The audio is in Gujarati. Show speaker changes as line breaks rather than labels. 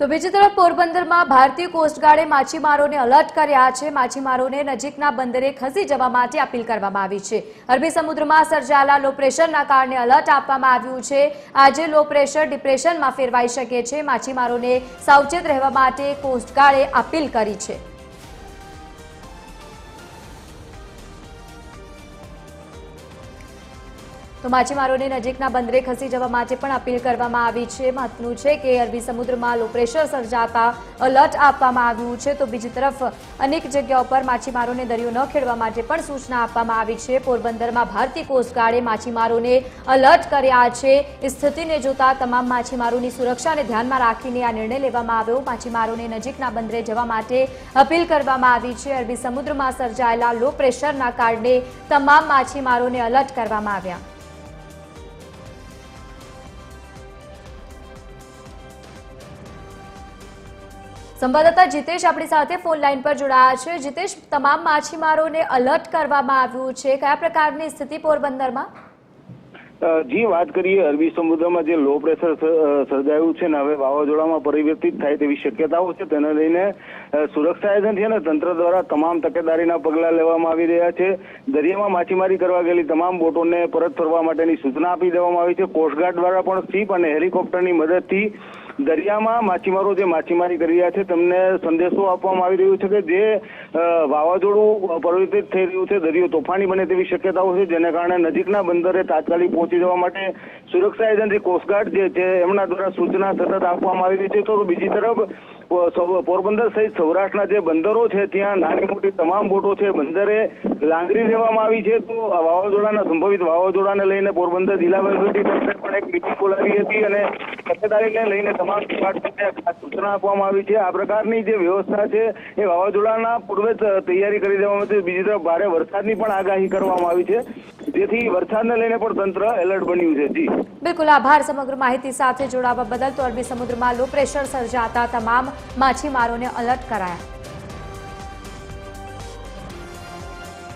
તો બીજી તરફ પોરબંદરમાં ભારતીય કોસ્ટગાર્ડે માછીમારોને અલર્ટ કર્યા છે. માછીમારોને નજીકના બંદરે ખસી જવા માટે અપીલ કરવામાં આવી છે. અરબી સમુદ્રમાં સર્જાયેલા લો પ્રેશરના કારણે અલર્ટ આપવામાં આવ્યું છે. આજે લો પ્રેશર ડિપ્રેશનમાં ફેરવાઈ શકે છે. માછીમારોને સાવચેત રહેવા માટે કોસ્ટગાર્ડે અપીલ કરી છે. તો માછીમારોને નજીકના બંદરે ખસી જવા માટે પણ અપીલ કરવામાં આવી છે. મહત્વનું છે કે અરબી સમુદ્રમાં લો પ્રેશર સર્જાતા અલર્ટ આપવામાં આવ્યું છે. તો બીજી તરફ અનેક જગ્યાઓ પર માછીમારોને દરિયો ન ખેડવા માટે પણ સૂચના આપવામાં આવી છે. પોરબંદરમાં ભારતીય કોસ્ટગાર્ડે માછીમારોને અલર્ટ કર્યા છે. સ્થિતિને જોતા તમામ માછીમારોની સુરક્ષાને ધ્યાનમાં રાખીને આ નિર્ણય લેવામાં આવ્યો. માછીમારોને નજીકના બંદરે જવા માટે અપીલ કરવામાં આવી છે. અરબી સમુદ્રમાં સર્જાયેલા લો પ્રેશરના કારણે તમામ માછીમારોને અલર્ટ કરવામાં આવ્યા. સંવાદદાતા જીતેશ આપણી સાથે ફોન લાઈન પર જોડાયા છે. જીતેશ, તમામ માછીમારોને અલર્ટ કરવામાં આવ્યું છે. કયા પ્રકારની સ્થિતિ પોરબંદરમાં?
જી, વાત કરીએ, અરબી સમુદ્રમાં જે લો પ્રેશર સર્જાયું છે ને હવે વાવાઝોડામાં પરિવર્તિત થાય તેવી શક્યતાઓ છે. તેને લઈને સુરક્ષા એજન્સી અને તંત્ર દ્વારા તમામ તકેદારીના પગલાં લેવામાં આવી રહ્યા છે. દરિયામાં માછીમારી કરવા ગયેલી તમામ બોટોને પરત ફરવા માટેની સૂચના આપી દેવામાં આવી છે. કોસ્ટગાર્ડ દ્વારા પણ શીપ અને હેલિકોપ્ટરની મદદથી દરિયામાં માછીમારો જે માછીમારી કરી રહ્યા છે, તેમને સંદેશો આપવામાં આવી રહ્યો છે કે જે વાવાઝોડું પરિવર્તિત થઈ રહ્યું છે, દરિયો તોફાની બને તેવી શક્યતાઓ છે, જેને કારણે નજીકના બંદરે તાત્કાલિક પહોંચી જવા માટે સુરક્ષા એજન્સી કોસ્ટગાર્ડ જે છે, એમના દ્વારા સૂચના સતત આપવામાં આવી રહી છે. તો બીજી તરફ પોરબંદર સહિત સૌરાષ્ટ્રના જે બંદરો છે, ત્યાં નાની મોટી તમામ બોટો છે, બંદરે લાંગરી દેવામાં આવી છે. તો વાવાઝોડાના સંભવિત વાવાઝોડાને લઈને પોરબંદર જિલ્લા વહીવટી તંત્રે પણ એક મિટિંગ બોલાવી હતી અને તકેદારીને લઈને તમામ ડિપાર્ટમેન્ટને સૂચના આપવામાં આવી છે. આ પ્રકારની જે વ્યવસ્થા છે, એ વાવાઝોડાના પૂર્વે તૈયારી કરી દેવામાં આવી છે. બીજી તરફ ભારે વરસાદની પણ આગાહી કરવામાં આવી છે. જેથી વરસાદને લઈને પણ તંત્ર એલર્ટ બન્યું છે. જી.
બિલકુલ આભાર સમગ્ર માહિતી સાથે જોડાવા બદલ. તો અરબી સમુદ્રમાં લો પ્રેશર સર્જાતા તમામ માછીમારોને અલર્ટ કરાયા.